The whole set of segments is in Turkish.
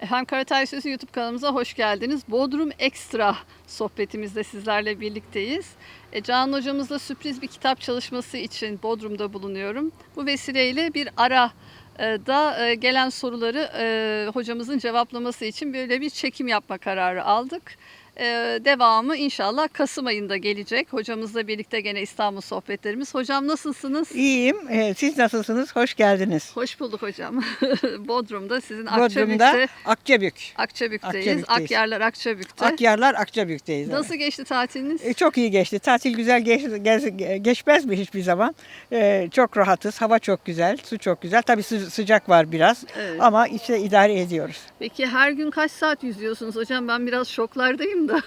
Efendim Karatay Sözü YouTube kanalımıza hoş geldiniz. Bodrum Ekstra sohbetimizde sizlerle birlikteyiz. E, Canan hocamızla sürpriz bir kitap çalışması için Bodrum'da bulunuyorum. Bu vesileyle bir ara e, da e, gelen soruları e, hocamızın cevaplaması için böyle bir çekim yapma kararı aldık. E, devamı inşallah Kasım ayında gelecek. Hocamızla birlikte gene İstanbul sohbetlerimiz. Hocam nasılsınız? İyiyim. Ee, Siz nasılsınız? Hoş geldiniz. Hoş bulduk hocam. Bodrum'da sizin Bodrum'da Akçabük'te Akçabük. Akçabük'teyiz. Akçabük'teyiz. Akyarlar Akçabük'te. Akyarlar Akçabük'teyiz. evet. Nasıl geçti tatiliniz? Ee, Çok iyi geçti. Tatil güzel geç, gez- geçmez mi hiçbir zaman? Ee, çok rahatız. Hava çok güzel. Su çok güzel. Tabii sı- sıcak var biraz. Evet. Ama işte idare ediyoruz. Peki her gün kaç saat yüzüyorsunuz hocam? Ben biraz şoklardayım da.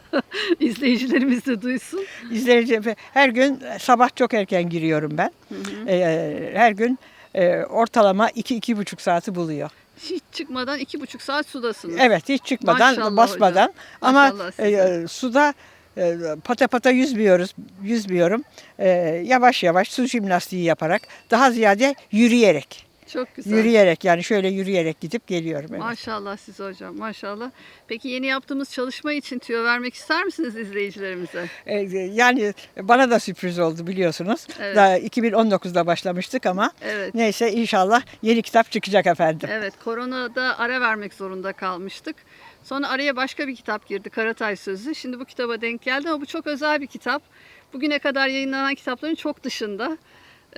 İzleyicilerimiz de duysun. İzleyici her gün sabah çok erken giriyorum ben. Ee, her gün e, ortalama 2-2,5 saati buluyor. Hiç çıkmadan iki buçuk saat sudasınız. Evet hiç çıkmadan Maşallah basmadan hocam. ama Maşallah e, suda e, pata pata yüzmüyoruz yüzmüyorum E, yavaş yavaş su jimnastiği yaparak daha ziyade yürüyerek Çok güzel. yürüyerek yani şöyle yürüyerek gidip geliyorum. Evet. Maşallah size hocam maşallah. Peki yeni yaptığımız çalışma için tüyo vermek ister misiniz izleyicilerimize? E, yani bana da sürpriz oldu biliyorsunuz. Evet. Daha 2019'da başlamıştık ama Evet. neyse inşallah yeni kitap çıkacak efendim. Evet, koronada ara vermek zorunda kalmıştık. Sonra araya başka bir kitap girdi, Karatay Sözü. Şimdi bu kitaba denk geldi ama bu çok özel bir kitap. Bugüne kadar yayınlanan kitapların çok dışında.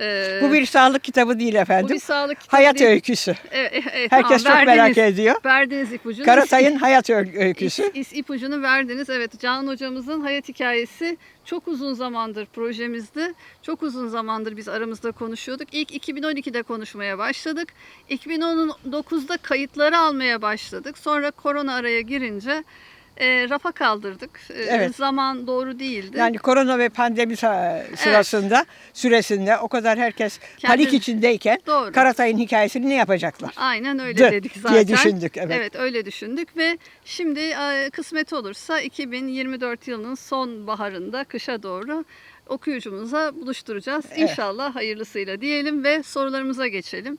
Ee, Bu bir sağlık kitabı değil bu efendim. bir sağlık kitabı Hayat değil. öyküsü. Evet, evet, Herkes tamam, çok merak verdiniz- ediyor. Verdiğiniz ipucunu. Karatay'ın hayat öyküsü. İs, is, ipucunu verdiniz. Evet Canan hocamızın hayat hikayesi çok uzun zamandır projemizde. Çok uzun zamandır biz aramızda konuşuyorduk. İlk 2012'de konuşmaya başladık. 2019'da kayıtları almaya başladık. Sonra korona araya girince e, rafa kaldırdık. E, Evet. Zaman doğru değildi. Yani korona ve pandemi sa- sırasında, süresinde o kadar herkes panik içindeyken Doğru. Karatay'ın hikayesini ne yapacaklar? Aynen öyle Dı dedik diye zaten. düşündük, evet. öyle düşündük ve şimdi e, kısmet olursa 2024 yılının son baharında kışa doğru okuyucumuza buluşturacağız. İnşallah hayırlısıyla diyelim ve sorularımıza geçelim.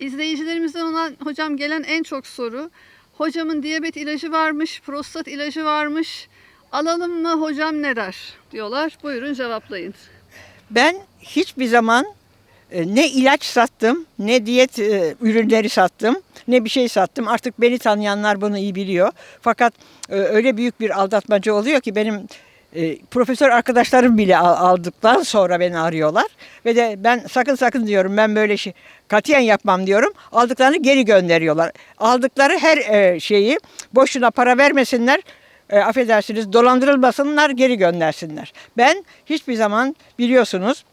İzleyicilerimizden olan hocam gelen en çok soru hocamın diyabet ilacı varmış, prostat ilacı varmış. Alalım mı hocam ne der diyorlar. Buyurun cevaplayın. Ben hiçbir zaman e, ne ilaç sattım, ne diyet e, ürünleri sattım, ne bir şey sattım. Artık beni tanıyanlar bunu iyi biliyor. Fakat e, öyle büyük bir aldatmaca oluyor ki benim e, profesör arkadaşlarım bile al- aldıktan sonra beni arıyorlar. Ve de ben sakın sakın diyorum ben böyle şey katiyen yapmam diyorum. Aldıklarını geri gönderiyorlar. Aldıkları her e, şeyi boşuna para vermesinler. E, affedersiniz dolandırılmasınlar geri göndersinler. Ben hiçbir zaman biliyorsunuz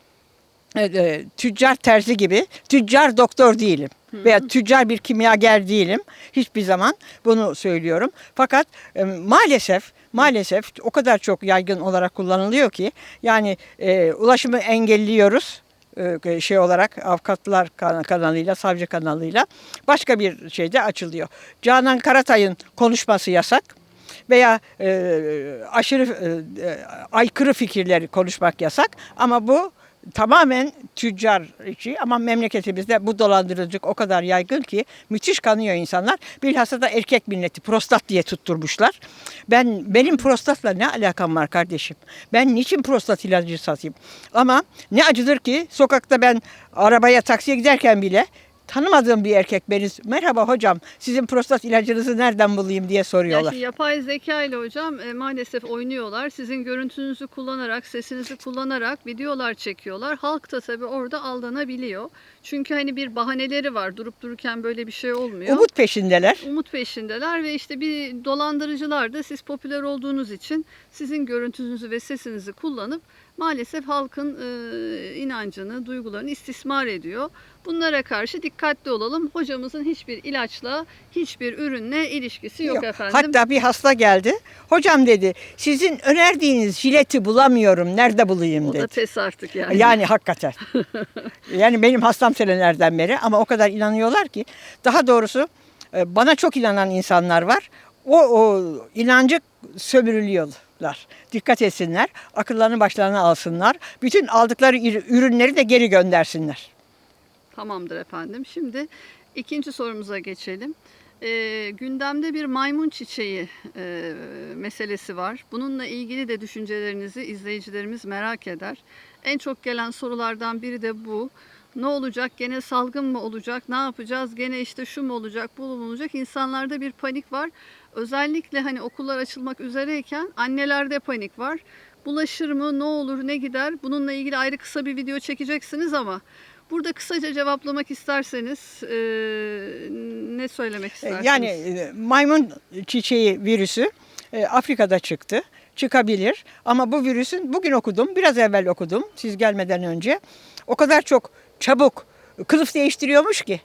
e, e, tüccar terzi gibi tüccar doktor değilim. Veya tüccar bir kimyager değilim. Hiçbir zaman bunu söylüyorum. Fakat e, maalesef maalesef o kadar çok yaygın olarak kullanılıyor ki yani e, ulaşımı engelliyoruz e, şey olarak avukatlar kan- kanalıyla, savcı kanalıyla başka bir şeyde açılıyor. Canan Karatay'ın konuşması yasak veya e, aşırı e, e, aykırı fikirleri konuşmak yasak ama bu tamamen tüccar işi ama memleketimizde bu dolandırıcılık o kadar yaygın ki müthiş kanıyor insanlar. Bilhassa da erkek milleti prostat diye tutturmuşlar. Ben benim prostatla ne alakam var kardeşim? Ben niçin prostat ilacı satayım? Ama ne acıdır ki sokakta ben arabaya taksiye giderken bile tanımadığım bir erkek beni merhaba hocam sizin prostat ilacınızı nereden bulayım diye soruyorlar. şimdi yapay zeka ile hocam e, maalesef oynuyorlar. Sizin görüntünüzü kullanarak, sesinizi kullanarak videolar çekiyorlar. Halk da tabii orada aldanabiliyor. Çünkü hani bir bahaneleri var. Durup dururken böyle bir şey olmuyor. Umut peşindeler. Umut peşindeler ve işte bir dolandırıcılar da siz popüler olduğunuz için sizin görüntünüzü ve sesinizi kullanıp maalesef halkın e, inancını, duygularını istismar ediyor. Bunlara karşı dikkatli olalım. Hocamızın hiçbir ilaçla, hiçbir ürünle ilişkisi yok, Yok. efendim. Hatta bir hasta geldi. Hocam dedi sizin önerdiğiniz jileti bulamıyorum. Nerede bulayım o da dedi. pes artık yani. Yani hakikaten. yani benim hastam senelerden beri ama o kadar inanıyorlar ki. Daha doğrusu bana çok inanan insanlar var. O, o inancı sömürülüyorlar. Dikkat etsinler. Akıllarını başlarına alsınlar. Bütün aldıkları ür- ürünleri de geri göndersinler. Tamamdır efendim. Şimdi İkinci sorumuza geçelim. Ee, gündemde bir maymun çiçeği e, meselesi var. Bununla ilgili de düşüncelerinizi izleyicilerimiz merak eder. En çok gelen sorulardan biri de bu. Ne olacak? Gene salgın mı olacak? Ne yapacağız? Gene işte şu mu olacak? Bu mu olacak? İnsanlarda bir panik var. Özellikle hani okullar açılmak üzereyken annelerde panik var. Bulaşır mı? Ne olur? Ne gider? Bununla ilgili ayrı kısa bir video çekeceksiniz ama burada kısaca cevaplamak isterseniz e, ne söylemek istersiniz? Yani e, maymun çiçeği virüsü e, Afrika'da çıktı. Çıkabilir ama bu virüsün bugün okudum, biraz evvel okudum siz gelmeden önce. O kadar çok çabuk kılıf değiştiriyormuş ki.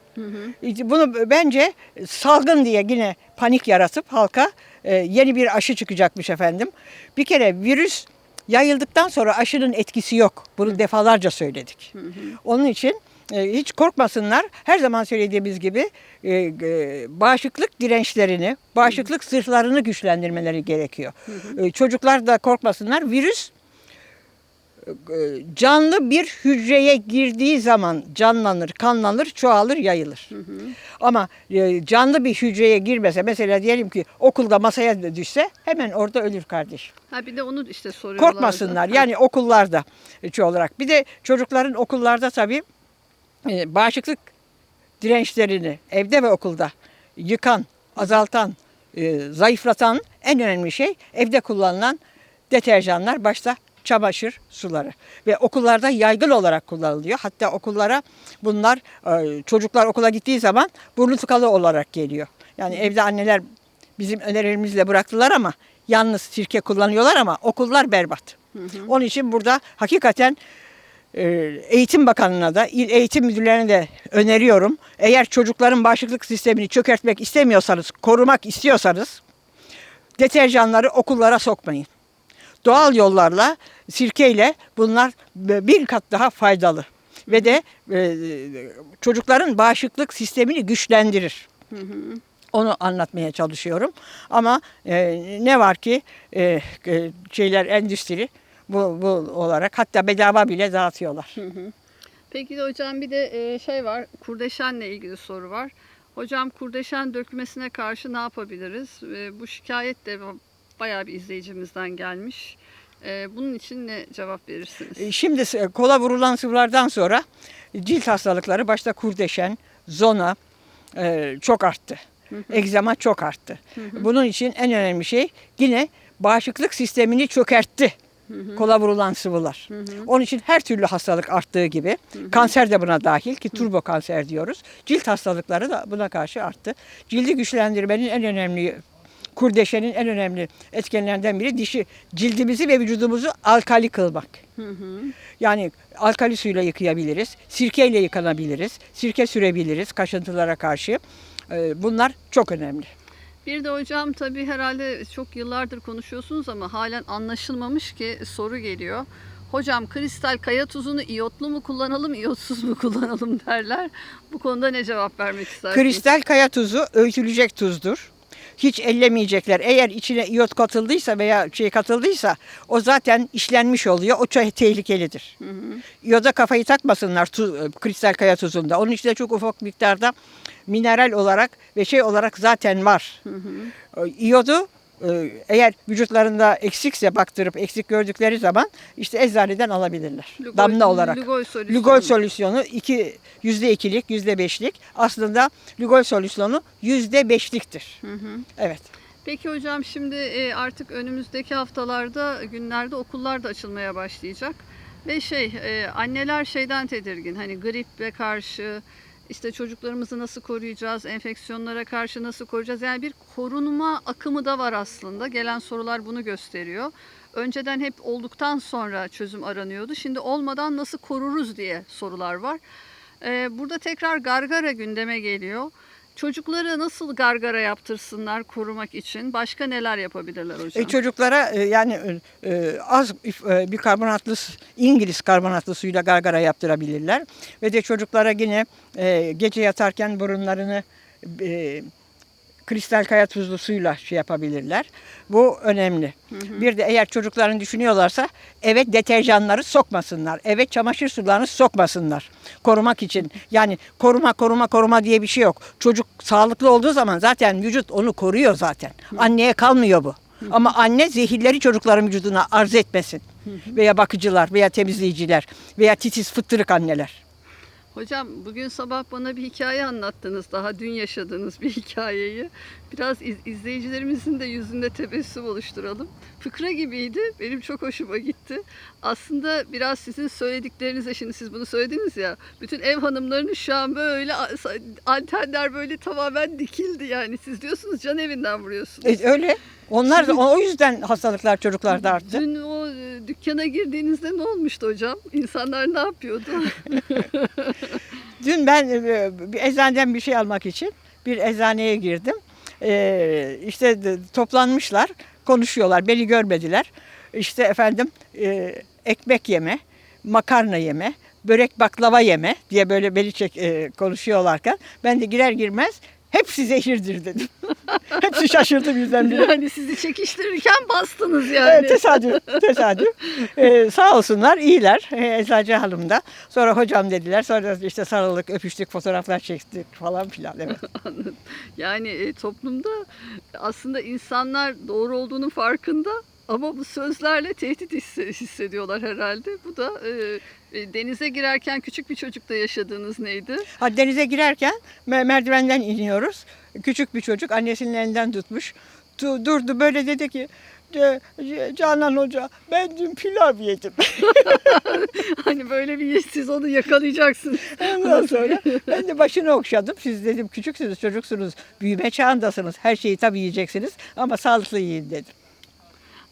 Bunu bence salgın diye yine panik yaratıp halka e, yeni bir aşı çıkacakmış efendim. Bir kere virüs yayıldıktan sonra aşının etkisi yok. Bunu defalarca söyledik. Onun için e, hiç korkmasınlar. Her zaman söylediğimiz gibi e, e, bağışıklık dirençlerini, bağışıklık zırhlarını güçlendirmeleri gerekiyor. E, Çocuklar da korkmasınlar. Virüs canlı bir hücreye girdiği zaman canlanır, kanlanır, çoğalır, yayılır. Ama e, canlı bir hücreye girmese mesela diyelim ki okulda masaya düşse hemen orada ölür kardeş. Ha bir de onu işte soruyorlar. Korkmasınlar. Yani okullarda çoğu olarak. Bir de çocukların okullarda tabii e, bağışıklık dirençlerini evde ve okulda yıkan, azaltan, e, zayıflatan en önemli şey evde kullanılan deterjanlar başta çamaşır suları ve okullarda yaygın olarak kullanılıyor. Hatta okullara bunlar e, çocuklar okula gittiği zaman burnu tıkalı olarak geliyor. Yani evde anneler bizim önerilerimizle bıraktılar ama yalnız sirke kullanıyorlar ama okullar berbat. Onun için burada hakikaten e, Eğitim Bakanlığı'na da, il eğitim müdürlerine de öneriyorum. Eğer çocukların bağışıklık sistemini çökertmek istemiyorsanız, korumak istiyorsanız deterjanları okullara sokmayın. Doğal yollarla, sirkeyle bunlar bir kat daha faydalı. Ve de e, çocukların bağışıklık sistemini güçlendirir. Onu anlatmaya çalışıyorum. Ama e, ne var ki e, e, şeyler endüstri bu, bu olarak hatta bedava bile dağıtıyorlar. Peki de hocam bir de e, şey var, kurdeşenle ilgili soru var. Hocam kurdeşen dökmesine karşı ne yapabiliriz? E, bu şikayet de bayağı bir izleyicimizden gelmiş. E, bunun için ne cevap verirsiniz? E, Şimdi kola vurulan sıvılardan sonra cilt hastalıkları başta kurdeşen, zona e, çok arttı. Egzama çok arttı. Bunun için en önemli şey yine bağışıklık sistemini çökertti. Kola vurulan sıvılar. Onun için her türlü hastalık arttığı gibi kanser de buna dahil ki turbo kanser diyoruz. Cilt hastalıkları da buna karşı arttı. Cildi güçlendirmenin en önemli kurdeşenin en önemli etkenlerinden biri dişi cildimizi ve vücudumuzu alkali kılmak. Yani alkali suyla yıkayabiliriz, sirkeyle yıkanabiliriz, sirke sürebiliriz kaşıntılara karşı. Ee, Bunlar çok önemli. Bir de hocam tabii herhalde çok yıllardır konuşuyorsunuz ama halen anlaşılmamış ki soru geliyor. Hocam kristal kaya tuzunu iyotlu mu kullanalım, iyotsuz mu kullanalım derler. Bu konuda ne cevap vermek istersiniz? Kristal kaya tuzu öğütülecek tuzdur. Hiç ellemeyecekler. Eğer içine iyot katıldıysa veya şey katıldıysa o zaten işlenmiş oluyor. O çok tehlikelidir. İyoda kafayı takmasınlar tu, kristal kaya tuzunda. Onun içinde çok ufak miktarda mineral olarak ve şey olarak zaten var. İyodu e, eğer vücutlarında eksikse baktırıp eksik gördükleri zaman işte eczaneden alabilirler. Lugol- Damla olarak. Lugol solüsyonu. Lugol solüsyonu iki, yüzde ikilik, yüzde beşlik. Aslında Lugol solüsyonu yüzde beşliktir. Evet. Peki hocam şimdi e, artık önümüzdeki haftalarda, günlerde okullar da açılmaya başlayacak. Ve şey, e, anneler şeyden tedirgin. Hani gripe karşı, işte çocuklarımızı nasıl koruyacağız, enfeksiyonlara karşı nasıl koruyacağız? Yani bir korunma akımı da var aslında. Gelen sorular bunu gösteriyor. Önceden hep olduktan sonra çözüm aranıyordu. Şimdi olmadan nasıl koruruz diye sorular var. E, burada tekrar gargara gündeme geliyor. Çocukları nasıl gargara yaptırsınlar korumak için? Başka neler yapabilirler hocam? E, çocuklara e, yani e, e, az bir karbonatlı İngiliz karbonatlı suyla gargara yaptırabilirler ve de çocuklara yine gece yatarken burunlarını kristal kaya tuzlu suyla şey yapabilirler. Bu önemli. Bir de eğer çocukların düşünüyorlarsa eve deterjanları sokmasınlar. Eve çamaşır sularını sokmasınlar. Korumak için. Yani koruma koruma koruma diye bir şey yok. Çocuk sağlıklı olduğu zaman zaten vücut onu koruyor zaten. Anneye kalmıyor bu. Ama anne zehirleri çocukların vücuduna arz etmesin. Veya bakıcılar veya temizleyiciler veya titiz fıttırık anneler. Hocam bugün sabah bana bir hikaye anlattınız. Daha dün yaşadığınız bir hikayeyi. Biraz iz- izleyicilerimizin de yüzünde tebessüm oluşturalım. Fıkra gibiydi. Benim çok hoşuma gitti. Aslında biraz sizin söylediklerinize şimdi siz bunu söylediniz ya. Bütün ev hanımlarının şu an böyle antenler böyle tamamen dikildi yani. Siz diyorsunuz can evinden vuruyorsunuz. E, öyle. Onlar da o yüzden hastalıklar çocuklarda arttı. Dün o e, dükkana girdiğinizde ne olmuştu hocam? İnsanlar ne yapıyordu? Dün ben e, bir eczaneden bir şey almak için bir eczaneye girdim. E, işte toplanmışlar, konuşuyorlar. Beni görmediler. İşte efendim e, ekmek yeme, makarna yeme, börek baklava yeme diye böyle beni çek, e, konuşuyorlarken ben de girer girmez hepsi zehirdir dedim. hepsi şaşırdı birdenbire. yani sizi çekiştirirken bastınız yani. Evet, tesadüf, tesadüf. Ee, sağ olsunlar, iyiler. Ee, Eczacı Hanım da. Sonra hocam dediler. Sonra işte sarıldık, öpüştük, fotoğraflar çektik falan filan. Evet. Yani e, toplumda aslında insanlar doğru olduğunun farkında ama bu sözlerle tehdit hisse- hissediyorlar herhalde. Bu da e, e, denize girerken küçük bir çocukla yaşadığınız neydi? Ha, denize girerken me- merdivenden iniyoruz. Küçük bir çocuk annesinin elinden tutmuş. Du- durdu böyle dedi ki "Ce- Ce- Canan Hoca ben dün pilav yedim. Hani böyle bir siz onu yakalayacaksınız. Ondan sonra ben de başını okşadım. Siz dedim küçüksünüz, çocuksunuz, büyüme çağındasınız. Her şeyi tabii yiyeceksiniz ama sağlıklı yiyin dedim.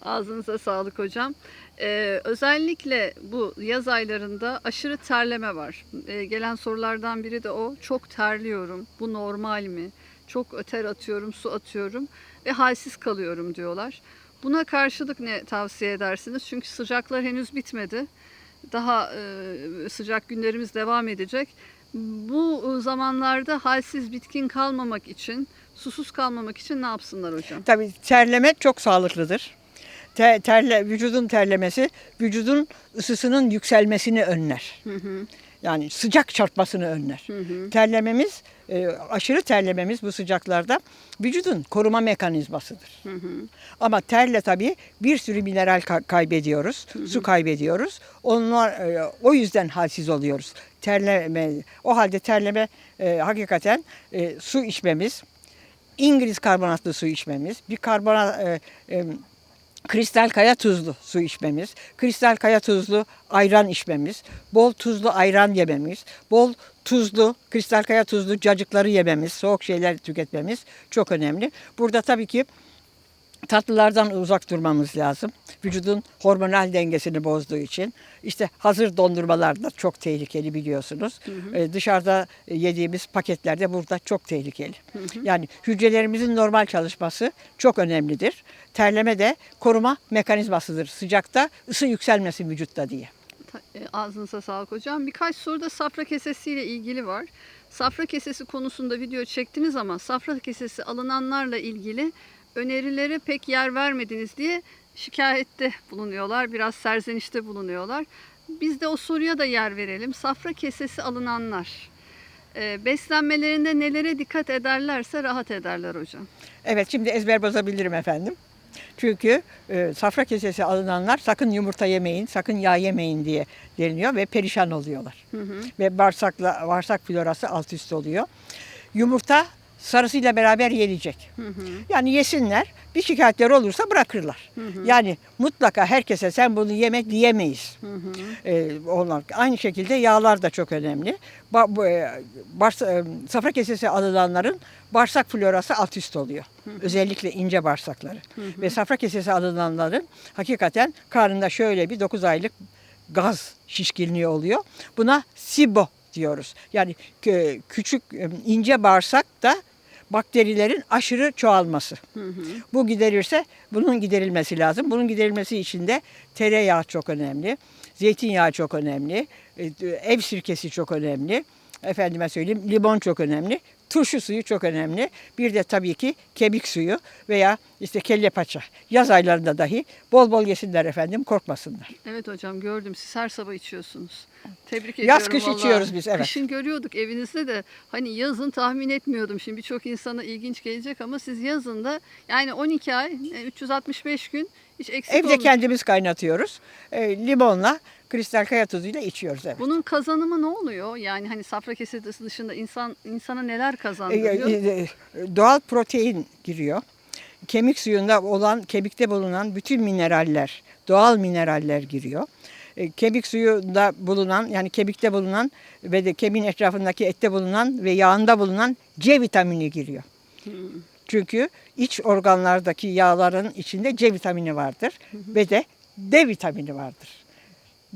Ağzınıza sağlık hocam. Ee, özellikle bu yaz aylarında aşırı terleme var. Ee, gelen sorulardan biri de o. Çok terliyorum. Bu normal mi? Çok ter atıyorum, su atıyorum ve halsiz kalıyorum diyorlar. Buna karşılık ne tavsiye edersiniz? Çünkü sıcaklar henüz bitmedi. Daha e, sıcak günlerimiz devam edecek. Bu zamanlarda halsiz, bitkin kalmamak için, susuz kalmamak için ne yapsınlar hocam? Tabii terleme çok sağlıklıdır. Te- terle, vücudun terlemesi vücudun ısısının yükselmesini önler. Hı hı, Yani sıcak çarpmasını önler. hı hı. Terlememiz, e, aşırı terlememiz bu sıcaklarda vücudun koruma mekanizmasıdır. Hı hı. Ama terle tabii bir sürü mineral ka- kaybediyoruz, su kaybediyoruz. Onlar e, o yüzden halsiz oluyoruz. Terleme, o halde terleme e, hakikaten e, su içmemiz, İngiliz karbonatlı su içmemiz, bir karbonat e, e, kristal kaya tuzlu su içmemiz, kristal kaya tuzlu ayran içmemiz, bol tuzlu ayran yememiz, bol tuzlu, kristal kaya tuzlu cacıkları yememiz, soğuk şeyler tüketmemiz çok önemli. Burada tabii ki tatlılardan uzak durmamız lazım. Vücudun hormonal dengesini bozduğu için. İşte hazır dondurmalar da çok tehlikeli biliyorsunuz. Ee, dışarıda yediğimiz paketlerde burada çok tehlikeli. Yani hücrelerimizin normal çalışması çok önemlidir. Terleme de koruma mekanizmasıdır. Sıcakta ısı yükselmesin vücutta diye. E, Ağzınıza sağlık hocam. Birkaç soru da safra kesesiyle ilgili var. Safra kesesi konusunda video çektiniz ama safra kesesi alınanlarla ilgili önerilere pek yer vermediniz diye şikayette bulunuyorlar. Biraz serzenişte bulunuyorlar. Biz de o soruya da yer verelim. Safra kesesi alınanlar e, beslenmelerinde nelere dikkat ederlerse rahat ederler hocam. Evet şimdi ezber bozabilirim efendim. Çünkü e, safra kesesi alınanlar sakın yumurta yemeyin, sakın yağ yemeyin diye deniliyor ve perişan oluyorlar. Hı hı. Ve bağırsakla, bağırsak florası alt üst oluyor. Yumurta sarısıyla beraber yenecek. Hı hı. Yani yesinler. Bir şikayetleri olursa bırakırlar. Yani mutlaka herkese sen bunu yemek diyemeyiz. Hı hı. Ee, onlar. Aynı şekilde yağlar da çok önemli. Ba, bu, e, bağırsa- e, safra kesesi alınanların bağırsak florası alt üst oluyor. Özellikle ince bağırsakları. Ve safra kesesi alınanların hakikaten karnında şöyle bir 9 aylık gaz şişkinliği oluyor. Buna SIBO diyoruz. Yani küçük e, ince bağırsakta bakterilerin aşırı çoğalması. Hı hı. Bu giderirse bunun giderilmesi lazım. Bunun giderilmesi için de tereyağı çok önemli. Zeytinyağı çok önemli. e, Ev sirkesi çok önemli. Efendime söyleyeyim limon çok önemli. Turşu suyu çok önemli. Bir de tabii ki kemik suyu veya işte kelle paça. Yaz aylarında dahi bol bol yesinler efendim korkmasınlar. Evet hocam gördüm siz her sabah içiyorsunuz. Tebrik Yaz, ediyorum kış vallahi. içiyoruz biz, evet. Kışın görüyorduk evinizde de hani yazın tahmin etmiyordum. Şimdi birçok insana ilginç gelecek ama siz yazın da yani 12 ay e, 365 gün hiç eksik Evde olmuyor. kendimiz kaynatıyoruz. E, limonla, kristal kaya tuzuyla içiyoruz evet. Bunun kazanımı ne oluyor? Yani hani safra kesesi dışında insan insana neler kazandırıyor? e, e, doğal protein giriyor. Kemik suyunda olan, kemikte bulunan bütün mineraller, doğal mineraller giriyor. E, Kemik suyunda bulunan, yani kemikte bulunan ve de kemiğin etrafındaki ette bulunan ve yağında bulunan C vitamini giriyor. Çünkü iç organlardaki yağların içinde C vitamini vardır ve de D vitamini vardır.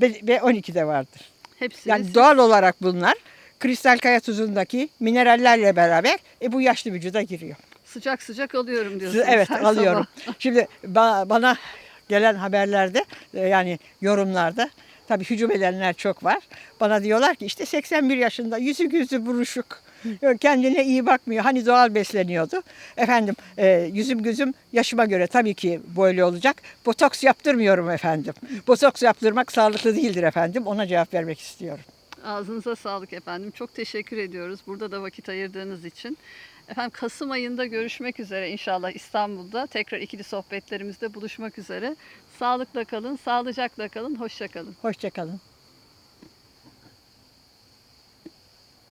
Ve, ve 12 de vardır. Hepsini Yani doğal olarak bunlar kristal kaya tuzundaki minerallerle beraber e, bu yaşlı vücuda giriyor. sıcak sıcak alıyorum diyorsunuz. Evet her alıyorum. sabah. Şimdi ba- bana gelen haberlerde e, yani yorumlarda tabii hücum edenler çok var. Bana diyorlar ki işte 81 yaşında yüzü gözü buruşuk. Kendine iyi bakmıyor. Hani doğal besleniyordu. Efendim e, yüzüm gözüm yaşıma göre tabii ki böyle olacak. Botoks yaptırmıyorum efendim. Botoks yaptırmak sağlıklı değildir efendim. Ona cevap vermek istiyorum. Ağzınıza sağlık efendim. Çok teşekkür ediyoruz burada da vakit ayırdığınız için. Efendim Kasım ayında görüşmek üzere inşallah İstanbul'da. Tekrar ikili sohbetlerimizde buluşmak üzere. Sağlıkla kalın, sağlıcakla kalın, hoşça kalın. Hoşçakalın.